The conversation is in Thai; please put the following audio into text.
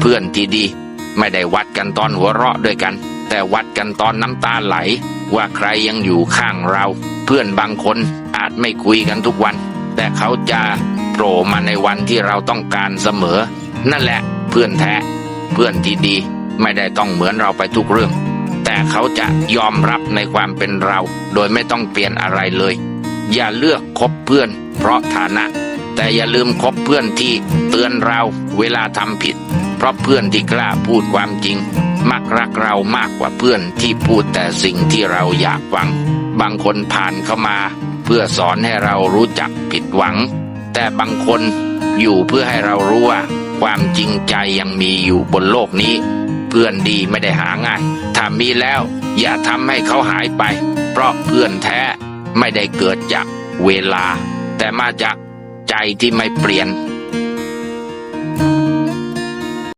เพื่อนที่ดี ไม่ได้วัดกันตอนหัวเราะด้วยกัน แต่วัดกันตอนน้ำตาไหล ว่าใครยังอยู่ข้างเรา เพื่อนบางคนอาจไม่คุยกันทุกวัน แต่เขาจะโผล่มาในวันที่เราต้องการเสมอ นั่นแหละเพื่อนแท้ เพื่อนที่ดี ไม่ได้ต้องเหมือนเราไปทุกเรื่อง แต่เขาจะยอมรับในความเป็นเรา โดยไม่ต้องเปลี่ยนอะไรเลย อย่าเลือกคบเพื่อน เพราะฐานะแต่อย่าลืมคบเพื่อนที่เตือนเราเวลาทำผิด เพราะเพื่อนที่กล้าพูดความจริง มักรักเรามากกว่าเพื่อนที่พูดแต่สิ่งที่เราอยากฟัง บางคนผ่านเข้ามา เพื่อสอนให้เรารู้จักผิดหวัง แต่บางคนอยู่เพื่อให้เรารู้ว่า ความจริงใจยังมีอยู่บนโลกนี้ เพื่อนดีไม่ได้หาง่ายถ้ามีแล้ว อย่าทำให้เขาหายไป เพราะเพื่อนแท้ไม่ได้เกิดจากเวลา แต่มาจากใจที่ไม่เปลี่ยน